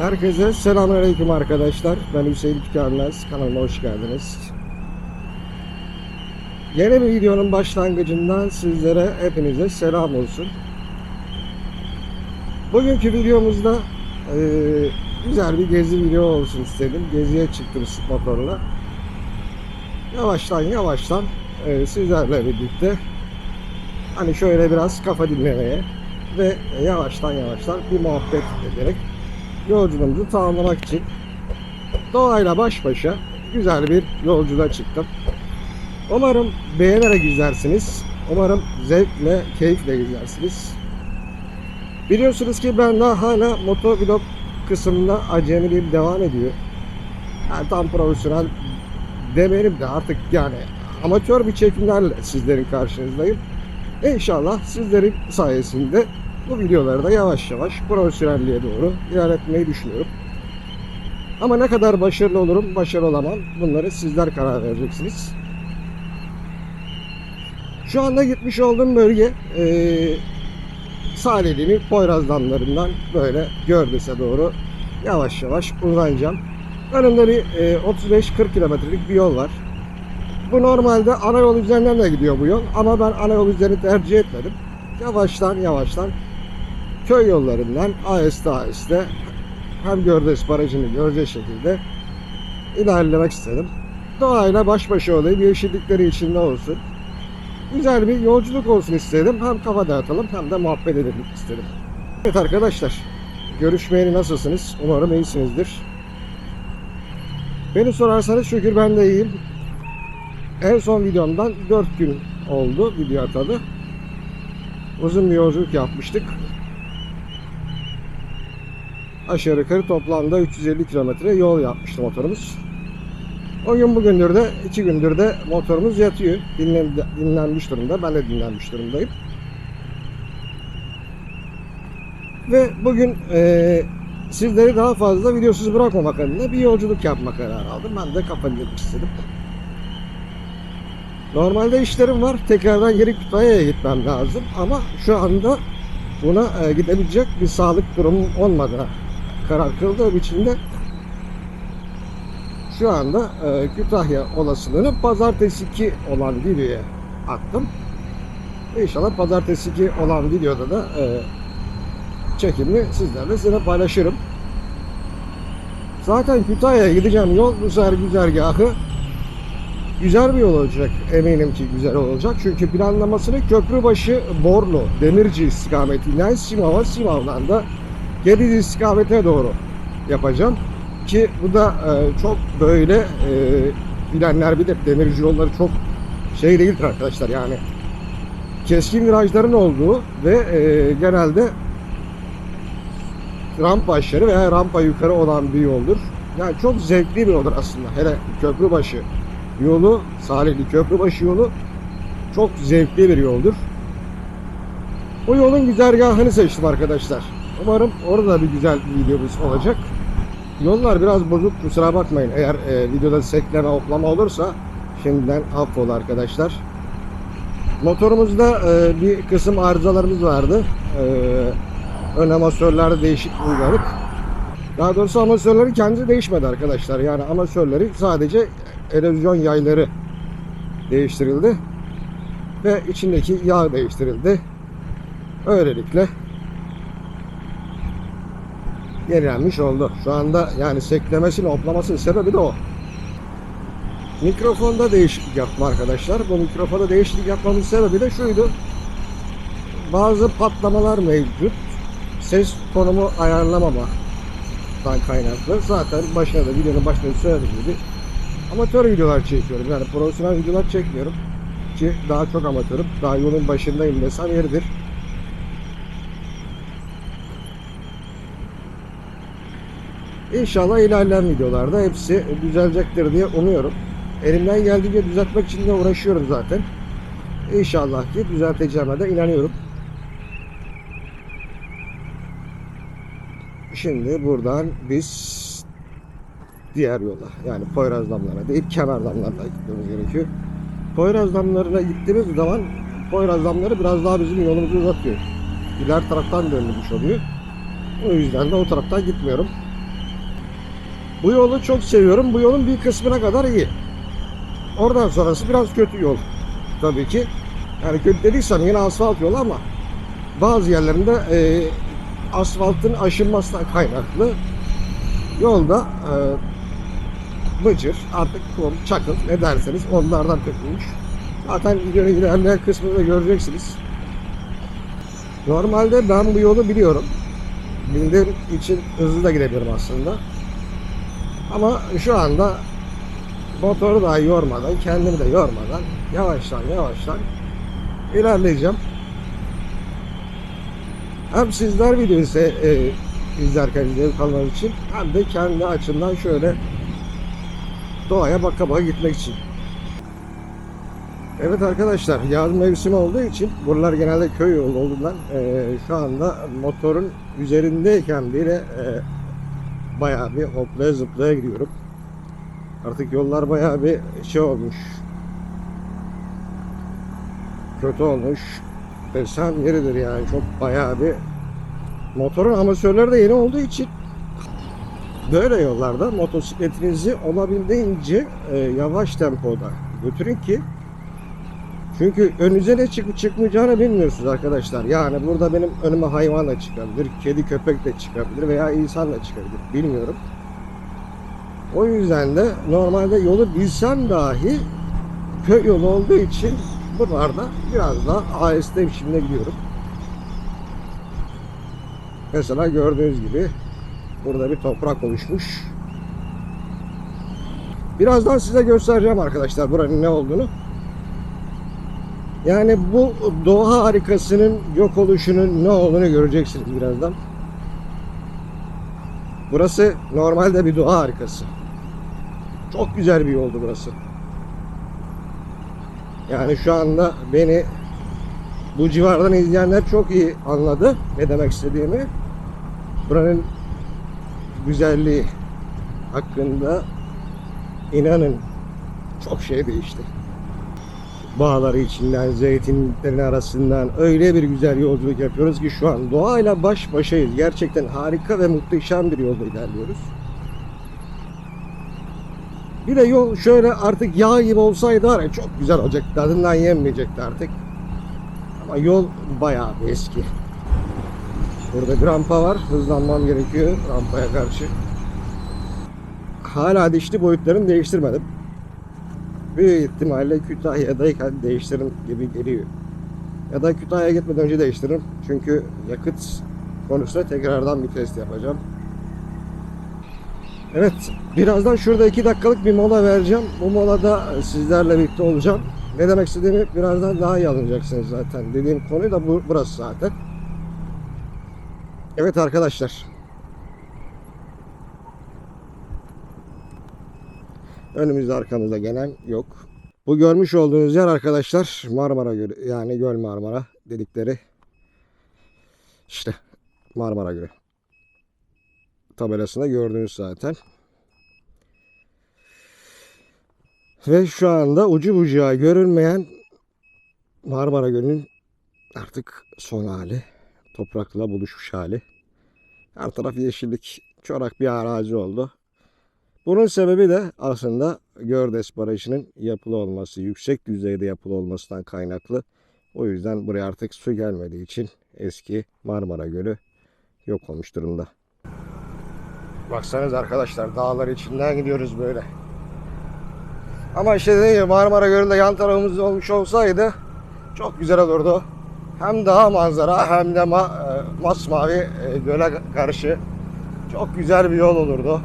Herkese selamünaleyküm arkadaşlar. Ben Hüseyin Tükenmez. Kanalıma hoş geldiniz. Yeni bir videonun başlangıcından sizlere hepinize selam olsun. Bugünkü videomuzda eee, güzel bir gezi video olsun istedim. Geziye çıktım motorla. Yavaştan yavaştan eee, sizlerle birlikte hani şöyle biraz kafa dinlemeye ve yavaştan yavaştan bir muhabbet ederek yolculuğumuzu tamamlamak için doğayla baş başa güzel bir yolculuğa çıktım. Umarım beğenerek izlersiniz. Umarım zevkle, keyifle izlersiniz. Biliyorsunuz ki ben daha hala motovlog kısmında acemiliğim devam ediyor. Yani tam profesyonel demeyelim de artık yani amatör bir çekimlerle sizlerin karşınızdayım. İnşallah sizlerin sayesinde bu videoları da yavaş yavaş profesyonelliğe doğru ilerletmeyi düşünüyorum. Ama ne kadar başarılı olurum, başarılı olamam bunları sizler karar vereceksiniz. Şu anda gitmiş olduğum bölge eee Salihli'nin Poyraz damlarından böyle Gördes'e doğru yavaş yavaş uzanacağım. Önümde bir eee, 35-40 kilometrelik bir yol var. Bu normalde ana yol üzerinden de gidiyor bu yol ama ben ana yol üzerini tercih etmedim. Yavaştan yavaştan köy yollarından aheste aheste hem Gördes Barajı'nı görecek şekilde ilerlemek istedim. Doğayla baş başa olayım, yeşillikleri içinde olsun. Güzel bir yolculuk olsun istedim. Hem kafa dağıtalım hem de muhabbet edelim istedim. Evet arkadaşlar, görüşmeyeli nasılsınız? Umarım iyisinizdir. Beni sorarsanız şükür ben de iyiyim. En son videomdan 4 gün oldu video atalı. Uzun bir yolculuk yapmıştık. Aşağı yukarı toplamda 350 kilometre yol yapmıştı motorumuz. O gün bugündür de iki gündür de motorumuz yatıyor. Dinlen, dinlenmiş durumda. Ben de dinlenmiş durumdayım. Ve bugün eee sizleri daha fazla videosuz bırakmamak adına bir yolculuk yapma kararı aldım. Ben de kafa dinlemek istedim. Normalde işlerim var. Tekrardan geri Kütahya'ya gitmem lazım. Ama şu anda buna e, gidebilecek bir sağlık durumum olmadığına karar kıldığım için de şu anda e, Kütahya olasılığını pazartesiki olan videoya attım. İnşallah pazartesiki olan videoda da e, çekimini sizlerle size paylaşırım. Zaten Kütahya'ya gideceğim yol sefer güzergahı güzel bir yol olacak. Eminim ki güzel olacak. Çünkü planlamasını Köprübaşı Borlu Demirci istikametinden Simav'a Simav'dan da Gediz istikametine doğru yapacağım. Ki bu da e, çok böyle e, bilenler bilir. Demirci yolları çok şey değildir arkadaşlar yani. Keskin virajların olduğu ve e, genelde rampa aşağı veya rampa yukarı olan bir yoldur. Yani çok zevkli bir yoldur aslında. Hele Köprübaşı yolu, Salihli Köprübaşı yolu çok zevkli bir yoldur. Bu yolun güzergahını seçtim arkadaşlar. Umarım orada bir güzel bir videomuz olacak. Yollar biraz bozuk kusura bakmayın. Eğer e, videoda sekleme oplama olursa şimdiden affola arkadaşlar. Motorumuzda e, bir kısım arızalarımız vardı. E, ön amasörlerde değişiklik uyguladık. Daha doğrusu amasörlerin kendisi değişmedi arkadaşlar. Yani amasörleri sadece erozyon yayları değiştirildi. Ve içindeki yağ değiştirildi. Öylelikle yenilenmiş oldu. Şu anda yani seklemesinin hoplamasının sebebi de o. Mikrofonda değişiklik yaptım arkadaşlar. Bu mikrofonda değişiklik yapmamın sebebi de şuydu. Bazı patlamalar mevcut. Ses tonumu ayarlamamadan kaynaklı. Zaten başına da videonun başında söylediğim gibi amatör videolar çekiyorum. Yani profesyonel videolar çekmiyorum. Ki daha çok amatörüm. Daha yolun başındayım desem yeridir. İnşallah ilerleyen videolarda hepsi düzelecektir diye umuyorum. Elimden geldiğince düzeltmek için de uğraşıyorum zaten. İnşallah ki düzelteceğime de inanıyorum. Şimdi buradan biz diğer yola yani Poyraz damlarına değil kenar damlarına gitmemiz gerekiyor. Poyraz damlarına gittiğimiz zaman Poyraz damları biraz daha bizim yolumuzu uzatıyor. İler taraftan dönülmüş oluyor. O yüzden de o taraftan gitmiyorum. Bu yolu çok seviyorum. Bu yolun bir kısmına kadar iyi. Oradan sonrası biraz kötü yol. Tabii ki. Yani kötü dediysem yine asfalt yol ama bazı yerlerinde e, asfaltın aşınmasından kaynaklı yolda e, bıcır, artık kum, çakıl ne derseniz onlardan dökülmüş. Zaten videonun ilerleyen kısmında göreceksiniz. Normalde ben bu yolu biliyorum. Bildiğim için hızlı da gidebilirim aslında. Ama şu anda motoru da yormadan, kendimi de yormadan yavaştan yavaştan ilerleyeceğim. Hem sizler videoyu e, izlerken zevk almak için hem de kendi açımdan şöyle doğaya baka baka gitmek için. Evet arkadaşlar yaz mevsimi olduğu için buralar genelde köy yolu olduğundan e, şu anda motorun üzerindeyken bile e, bayağı bir hoplaya zıplaya gidiyorum. Artık yollar bayağı bir şey olmuş. Kötü olmuş. Desem yeridir yani çok bayağı bir motorun amatörleri de yeni olduğu için böyle yollarda motosikletinizi olabildiğince e, yavaş tempoda götürün ki çünkü önünüze ne çıkıp çıkmayacağını bilmiyorsunuz arkadaşlar. Yani burada benim önüme hayvan da çıkabilir, kedi köpek de çıkabilir veya insan da çıkabilir. Bilmiyorum. O yüzden de normalde yolu bilsem dahi köy yolu olduğu için buralarda biraz daha aheste biçimde gidiyorum. Mesela gördüğünüz gibi burada bir toprak oluşmuş. Birazdan size göstereceğim arkadaşlar buranın ne olduğunu. Yani bu doğa harikasının yok oluşunun ne olduğunu göreceksiniz birazdan. Burası normalde bir doğa harikası. Çok güzel bir yoldu burası. Yani şu anda beni bu civardan izleyenler çok iyi anladı ne demek istediğimi. Buranın güzelliği hakkında inanın çok şey değişti bağları içinden, zeytinliklerin arasından öyle bir güzel yolculuk yapıyoruz ki şu an doğayla baş başayız. Gerçekten harika ve muhteşem bir yolda ilerliyoruz. Bir de yol şöyle artık yağ gibi olsaydı var ya çok güzel olacak. Tadından yenmeyecekti artık. Ama yol bayağı bir eski. Burada bir rampa var. Hızlanmam gerekiyor rampaya karşı. Hala dişli boyutlarını değiştirmedim büyük ihtimalle Kütahya'dayken değiştiririm gibi geliyor. Ya da Kütahya'ya gitmeden önce değiştiririm. Çünkü yakıt konusunda tekrardan bir test yapacağım. Evet, birazdan şurada iki dakikalık bir mola vereceğim. Bu molada sizlerle birlikte olacağım. Ne demek istediğimi birazdan daha iyi anlayacaksınız zaten. Dediğim konu da bu, burası zaten. Evet arkadaşlar. Önümüzde arkamızda gelen yok. Bu görmüş olduğunuz yer arkadaşlar Marmara Gölü. Yani Göl Marmara dedikleri. İşte Marmara Gölü. Tabelasında gördünüz zaten. Ve şu anda ucu bucağı görünmeyen Marmara Gölü'nün artık son hali. Toprakla buluşmuş hali. Her taraf yeşillik. Çorak bir arazi oldu. Bunun sebebi de aslında Gördes Barajı'nın yapılı olması, yüksek düzeyde yapılı olmasından kaynaklı. O yüzden buraya artık su gelmediği için eski Marmara Gölü yok olmuş durumda. Baksanız arkadaşlar dağlar içinden gidiyoruz böyle. Ama işte dediğim gibi Marmara Gölü'nde yan tarafımız olmuş olsaydı çok güzel olurdu. Hem daha manzara hem de ma e, masmavi e, göle karşı çok güzel bir yol olurdu.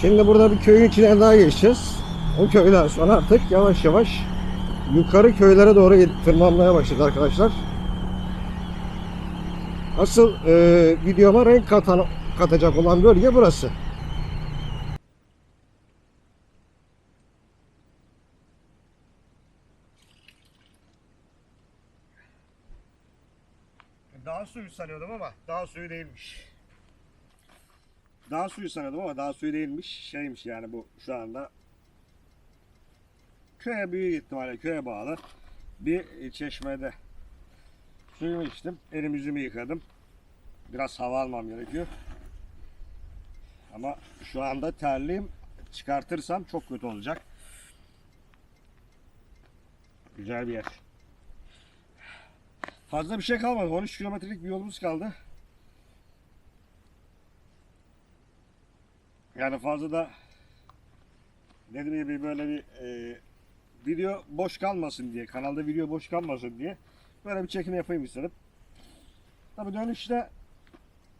Şimdi burada bir köyün içinden daha geçeceğiz. O köyden sonra artık yavaş yavaş yukarı köylere doğru tırmanmaya başladı arkadaşlar. Asıl e, videoma renk katan, katacak olan bölge burası. Dağ suyu sanıyordum ama dağ suyu değilmiş. Dağ suyu sanıyordum ama dağ suyu değilmiş. Şeymiş yani bu şu anda köye büyük ihtimalle köye bağlı bir çeşmede suyumu içtim. Elim yüzümü yıkadım. Biraz hava almam gerekiyor. Ama şu anda terliyim. Çıkartırsam çok kötü olacak. Güzel bir yer. Fazla bir şey kalmadı. 13 kilometrelik bir yolumuz kaldı. Yani fazla da dediğim gibi böyle bir e, video boş kalmasın diye, kanalda video boş kalmasın diye böyle bir çekim yapayım istedim. Tabii dönüşte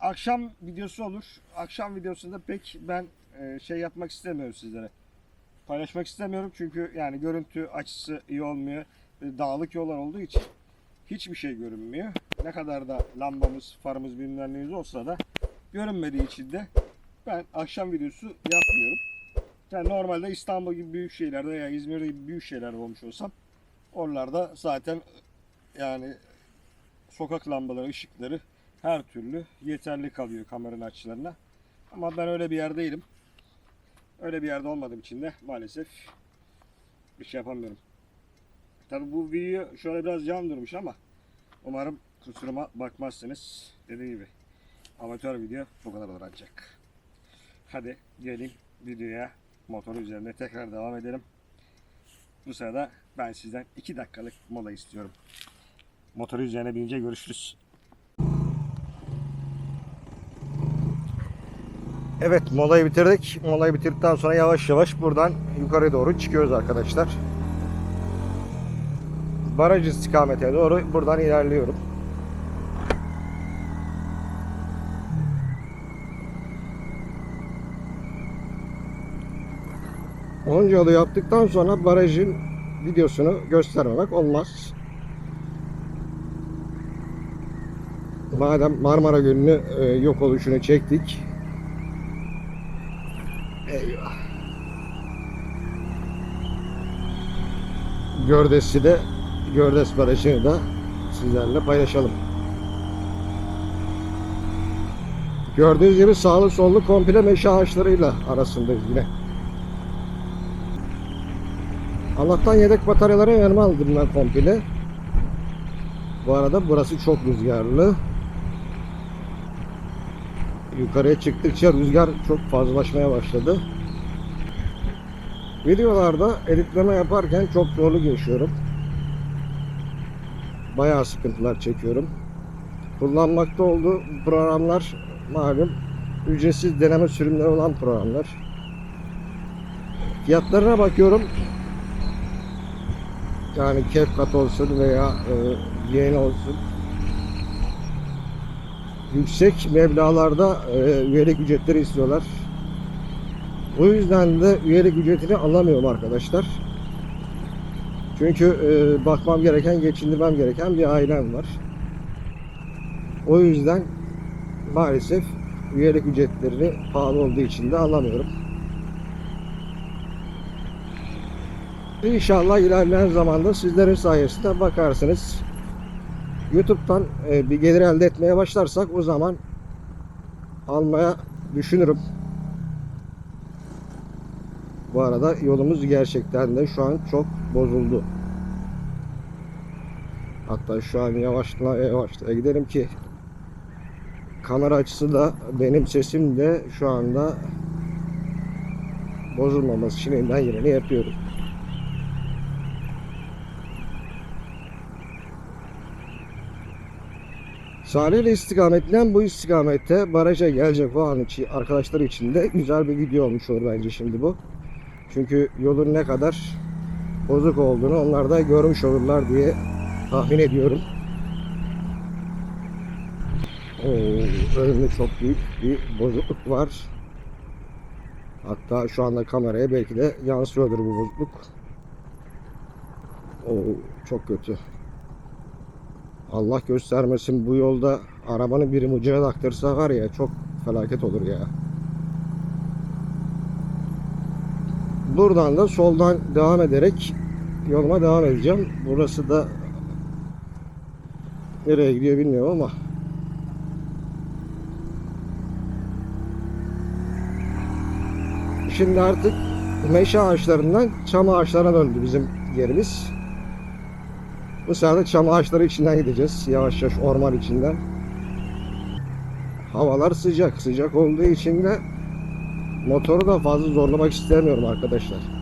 akşam videosu olur. Akşam videosunda pek ben e, şey yapmak istemiyorum sizlere. Paylaşmak istemiyorum çünkü yani görüntü açısı iyi olmuyor. E, Dağlık yollar olduğu için hiçbir şey görünmüyor. Ne kadar da lambamız, farımız bilmem olsa da görünmediği için de ben akşam videosu yapmıyorum. Yani normalde İstanbul gibi büyük şehirlerde veya İzmir gibi büyük şehirlerde olmuş olsam oralarda zaten yani sokak lambaları, ışıkları her türlü yeterli kalıyor kameranın açılarına. Ama ben öyle bir yer değilim. Öyle bir yerde olmadığım için de maalesef bir şey yapamıyorum. Tabi bu video şöyle biraz yan durmuş ama umarım kusuruma bakmazsınız. Dediğim gibi amatör video bu kadar olur ancak. Hadi gelin videoya motor üzerinde tekrar devam edelim. Bu sırada ben sizden 2 dakikalık mola istiyorum. Motoru üzerine binince görüşürüz. Evet molayı bitirdik. Molayı bitirdikten sonra yavaş yavaş buradan yukarı doğru çıkıyoruz arkadaşlar. Baraj istikametine doğru buradan ilerliyorum. Onca yolu yaptıktan sonra barajın videosunu göstermemek olmaz. Madem Marmara Gölü'nü e, yok oluşunu çektik. Eyvah. Gördes'i de Gördes Barajı'nı da sizlerle paylaşalım. Gördüğünüz gibi sağlı sollu komple meşe ağaçlarıyla arasındayız yine. Allah'tan yedek bataryaları yanıma aldım ben komple. Bu arada burası çok rüzgarlı. Yukarıya çıktıkça rüzgar çok fazlalaşmaya başladı. Videolarda editleme yaparken çok zorluk yaşıyorum. Bayağı sıkıntılar çekiyorum. Kullanmakta olduğu programlar malum ücretsiz deneme sürümleri olan programlar. Fiyatlarına bakıyorum. Yani CapCut olsun veya e, yeni olsun. Yüksek meblağlarda e, üyelik ücretleri istiyorlar. O yüzden de üyelik ücretini alamıyorum arkadaşlar. Çünkü e, bakmam gereken, geçindirmem gereken bir ailem var. O yüzden maalesef üyelik ücretlerini pahalı olduğu için de alamıyorum. İnşallah ilerleyen zamanda sizlerin sayesinde bakarsınız. YouTube'dan e, bir gelir elde etmeye başlarsak o zaman almaya düşünürüm. Bu arada yolumuz gerçekten de şu an çok bozuldu. Hatta şu an yavaşla yavaşla gidelim ki kamera açısı da benim sesim de şu anda bozulmaması için elinden geleni yapıyorum. Salihli istikametinden bu istikamette baraja gelecek o an için arkadaşlar için de güzel bir video olmuş olur bence şimdi bu. Çünkü yolun ne kadar bozuk olduğunu onlar da görmüş olurlar diye tahmin ediyorum. Oo, önümde çok büyük bir bozukluk var. Hatta şu anda kameraya belki de yansıyordur bu bozukluk. Oo, çok kötü. Allah göstermesin bu yolda arabanı bir ucuna taktırsa var ya çok felaket olur ya. Buradan da soldan devam ederek yoluma devam edeceğim. Burası da nereye gidiyor bilmiyorum ama Şimdi artık meşe ağaçlarından çam ağaçlarına döndü bizim yerimiz. Bu sırada çam ağaçları içinden gideceğiz. Yavaş yavaş orman içinden. Havalar sıcak. Sıcak olduğu için de motoru da fazla zorlamak istemiyorum arkadaşlar.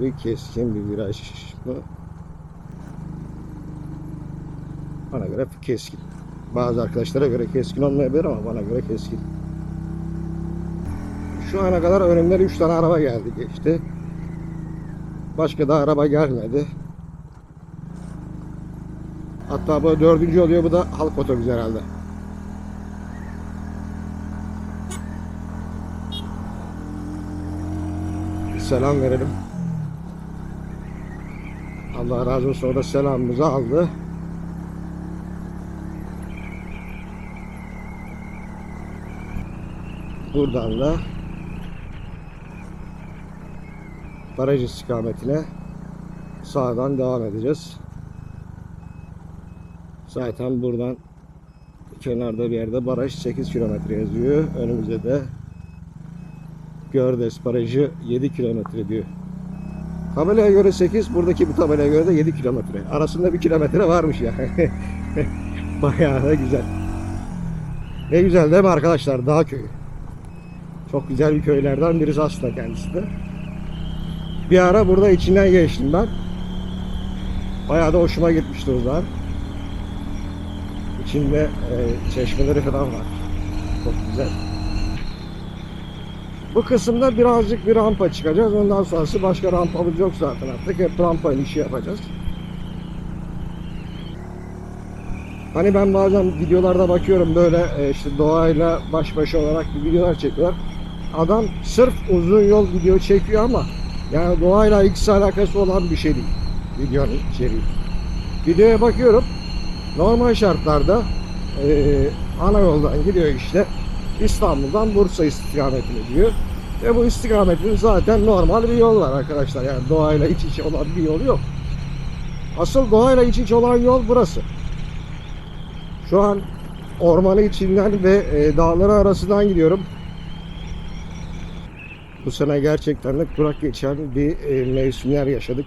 Bir keskin bir viraj bu. Bana göre keskin. Bazı arkadaşlara göre keskin olmayabilir ama bana göre keskin. Şu ana kadar önümden 3 tane araba geldi geçti. Başka da araba gelmedi. Hatta bu dördüncü oluyor bu da halk otobüsü herhalde. Selam verelim. Allah razı olsun o da selamımızı aldı. Buradan da baraj istikametine sağdan devam edeceğiz. Zaten buradan kenarda bir yerde baraj 8 kilometre yazıyor. Önümüzde de Gördes Barajı 7 kilometre diyor. Tabelaya göre 8, buradaki bu tabelaya göre de 7 kilometre. Arasında bir kilometre varmış ya. Bayağı da güzel. Ne güzel değil mi arkadaşlar? Dağ köyü. Çok güzel bir köylerden birisi aslında kendisi de. Bir ara burada içinden geçtim ben. Bayağı da hoşuma gitmişti o zaman. İçinde e, çeşmeleri falan var. Çok güzel. Bu kısımda birazcık bir rampa çıkacağız. Ondan sonrası başka rampamız yok zaten artık. Hep rampa işi yapacağız. Hani ben bazen videolarda bakıyorum böyle e, işte doğayla baş başa olarak bir videolar çekiyorlar. Adam sırf uzun yol video çekiyor ama yani doğayla hiç alakası olan bir şey değil. Videonun içeriği. Videoya bakıyorum. Normal şartlarda e, ana yoldan gidiyor işte. İstanbul'dan Bursa istikametine gidiyor. Ve bu istikametin zaten normal bir yol var arkadaşlar. Yani doğayla iç içe olan bir yol yok. Asıl doğayla iç içe olan yol burası. Şu an ormanı içinden ve e, dağları arasından gidiyorum. Bu sene gerçekten de kurak geçen bir e, mevsimler yaşadık.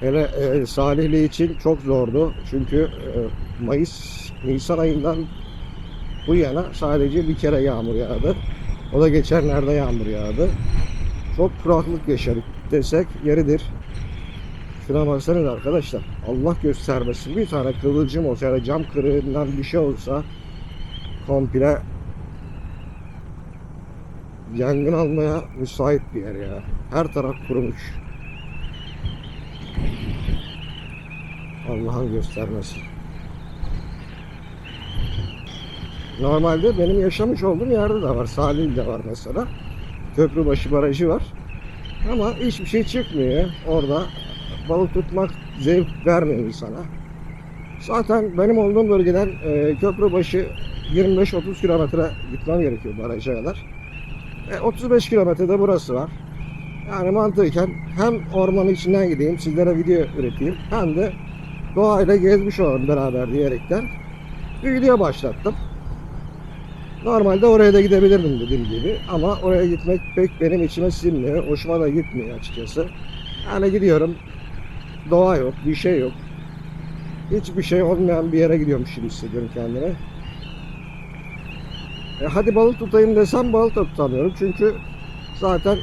Hele e, Salihli için çok zordu. Çünkü e, Mayıs, Nisan ayından bu yana sadece bir kere yağmur yağdı. O da geçenlerde yağmur yağdı. Çok kuraklık yaşadık desek yeridir. Şuna baksanıza arkadaşlar. Allah göstermesin. Bir tane kıvılcım olsa ya da cam kırığından bir şey olsa komple yangın almaya müsait bir yer ya. Her taraf kurumuş. Allah'ın göstermesin. Normalde benim yaşamış olduğum yerde de var. Salihli'de var mesela. Köprübaşı Barajı var. Ama hiçbir şey çıkmıyor. Orada balık tutmak zevk vermiyor insana. Zaten benim olduğum bölgeden e, Köprübaşı 25-30 kilometre gitmem gerekiyor baraja kadar. E, 35 kilometrede burası var. Yani mantıken hem ormanın içinden gideyim, sizlere video üreteyim hem de doğayla gezmiş olalım beraber diyerekten bir video başlattım. Normalde oraya da gidebilirdim dediğim gibi ama oraya gitmek pek benim içime sinmiyor. Hoşuma da gitmiyor açıkçası. Yani gidiyorum. Doğa yok, bir şey yok. Hiçbir şey olmayan bir yere gidiyormuş gibi hissediyorum kendimi. E hadi balık tutayım desem balık da tutamıyorum. Çünkü zaten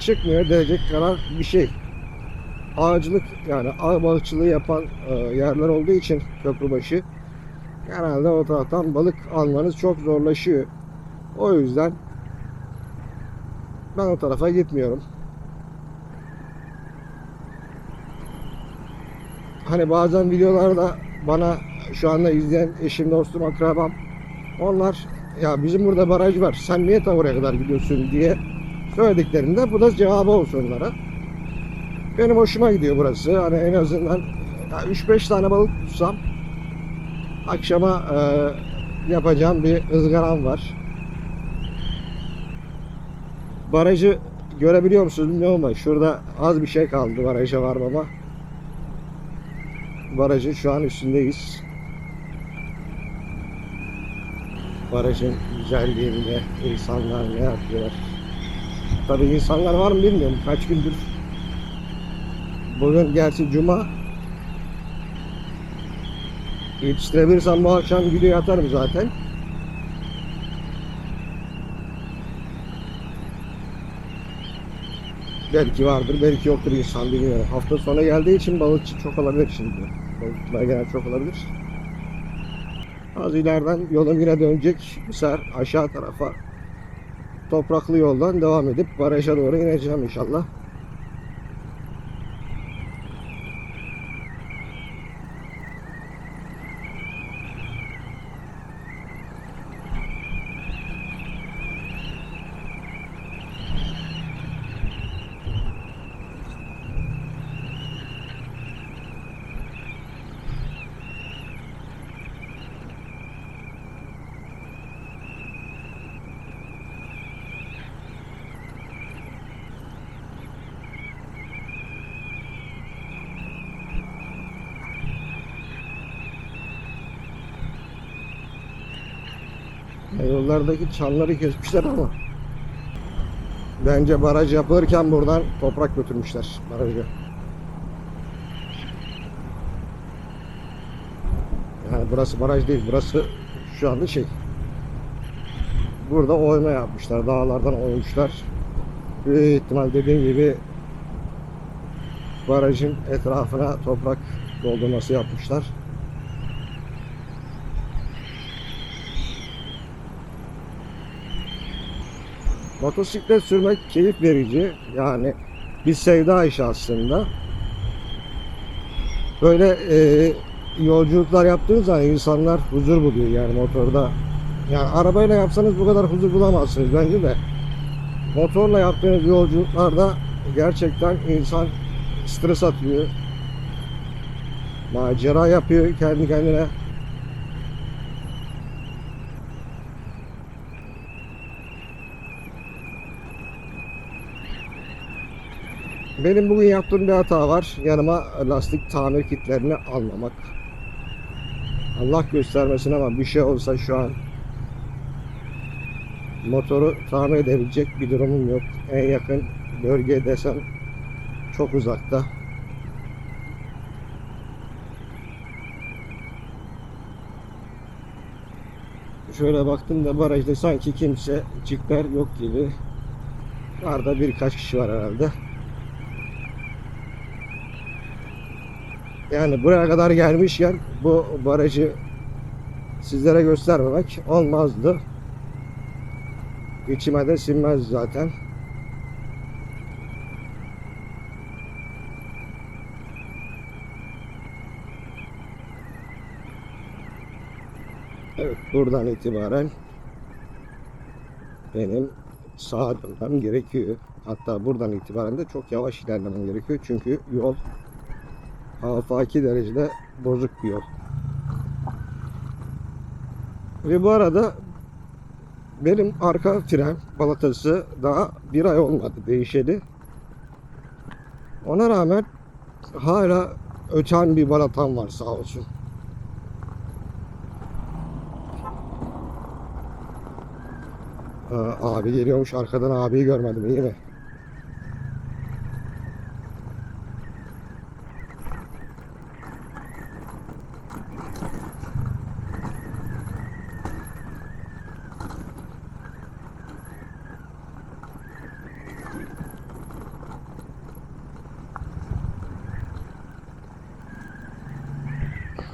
çıkmıyor denecek kadar bir şey. Ağacılık yani ağ balıkçılığı yapan e, yerler olduğu için köprübaşı genelde o taraftan balık almanız çok zorlaşıyor. O yüzden ben o tarafa gitmiyorum. Hani bazen videolarda bana şu anda izleyen eşim, dostum, akrabam onlar ya bizim burada baraj var sen niye ta oraya kadar gidiyorsun diye söylediklerinde bu da cevabı olsun onlara. Benim hoşuma gidiyor burası. Hani en azından 3-5 tane balık tutsam akşama e, yapacağım bir ızgaram var. Barajı görebiliyor musunuz bilmiyorum ama şurada az bir şey kaldı baraja varmama. barajın şu an üstündeyiz. Barajın güzelliğinde insanlar ne yapıyorlar? Tabii insanlar var mı bilmiyorum. Kaç gündür. Bugün gerçi cuma. Yetiştirebilirsem bu akşam video atarım zaten. Belki vardır, belki yoktur insan bilmiyorum. Hafta sonu geldiği için balıkçı çok olabilir şimdi. Balıkçılar genel çok olabilir. Az ileriden yolum yine dönecek. Sefer aşağı tarafa topraklı yoldan devam edip baraja doğru ineceğim inşallah. Yollardaki çanları kesmişler ama bence baraj yapılırken buradan toprak götürmüşler barajı. Yani burası baraj değil, burası şu anda şey. Burada oyma yapmışlar, dağlardan oymuşlar. Büyük ihtimal dediğim gibi barajın etrafına toprak doldurması yapmışlar. Motosiklet sürmek keyif verici. Yani bir sevda işi aslında. Böyle e, yolculuklar yaptığınız zaman insanlar huzur buluyor yani motorda. Yani arabayla yapsanız bu kadar huzur bulamazsınız bence de. Motorla yaptığınız yolculuklarda gerçekten insan stres atıyor. Macera yapıyor kendi kendine. Benim bugün yaptığım bir hata var. Yanıma lastik tamir kitlerini almamak. Allah göstermesin ama bir şey olsa şu an motoru tamir edebilecek bir durumum yok. En yakın bölge desem çok uzakta. Şöyle baktım da barajda sanki kimse çiftler yok gibi. Var da birkaç kişi var herhalde. Yani buraya kadar gelmişken bu barajı sizlere göstermemek olmazdı. İçime de sinmez zaten. Evet buradan itibaren benim sağa dönmem gerekiyor. Hatta buradan itibaren de çok yavaş ilerlemem gerekiyor. Çünkü yol afaki derecede bozuk bir yol. Ve bu arada benim arka fren balatası daha bir ay olmadı değişeli. Ona rağmen hala öten bir balatam var sağ olsun. Aa, abi geliyormuş arkadan abiyi görmedim iyi mi?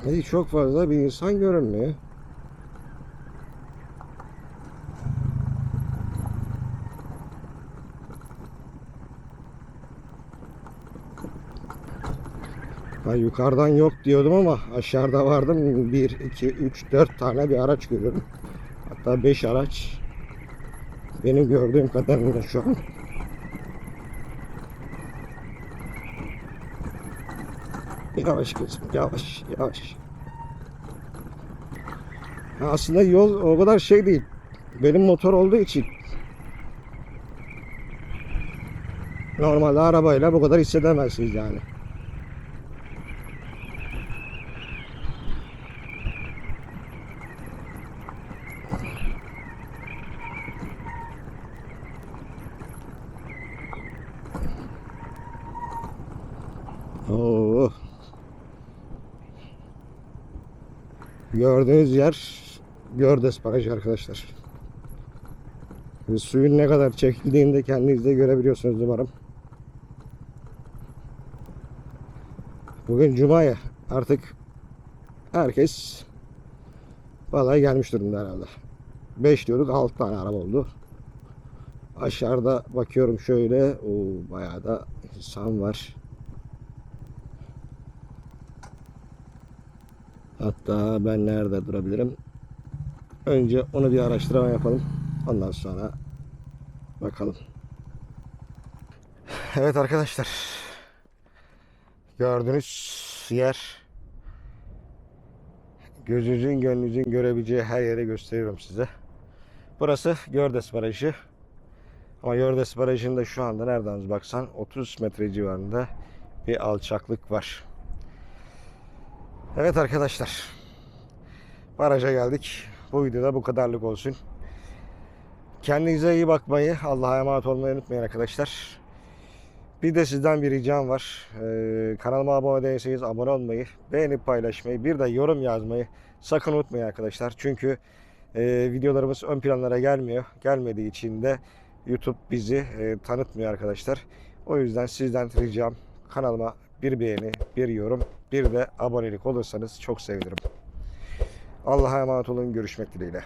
Hiç çok fazla bir insan görünmüyor. Ben yukarıdan yok diyordum ama aşağıda vardım. 1, 2, 3, 4 tane bir araç görüyorum. Hatta 5 araç. Benim gördüğüm kadarıyla şu an. Yavaş kızım, yavaş, yavaş. Aslında yol o kadar şey değil. Benim motor olduğu için. Normalde arabayla bu kadar hissedemezsiniz yani. Oo. Gördüğünüz yer Gördes Barajı arkadaşlar. Ve suyun ne kadar çekildiğini de kendiniz de görebiliyorsunuz umarım. Bugün Cuma ya artık herkes vallahi gelmiş durumda herhalde. 5 diyorduk 6 tane araba oldu. Aşağıda bakıyorum şöyle o bayağı da insan var. Hatta ben nerede durabilirim? Önce onu bir araştırma yapalım. Ondan sonra bakalım. Evet arkadaşlar. Gördüğünüz yer gözünüzün gönlünüzün görebileceği her yere gösteriyorum size. Burası Gördes Barajı. Ama Gördes Barajı'nda şu anda nereden baksan 30 metre civarında bir alçaklık var. Evet arkadaşlar. Baraja geldik. Bu videoda bu kadarlık olsun. Kendinize iyi bakmayı, Allah'a emanet olmayı unutmayın arkadaşlar. Bir de sizden bir ricam var. Ee, kanalıma abone değilseniz abone olmayı, beğenip paylaşmayı, bir de yorum yazmayı sakın unutmayın arkadaşlar. Çünkü e, videolarımız ön planlara gelmiyor. Gelmediği için de YouTube bizi e, tanıtmıyor arkadaşlar. O yüzden sizden ricam kanalıma bir beğeni, bir yorum, bir de abonelik olursanız çok sevinirim. Allah'a emanet olun. Görüşmek dileğiyle.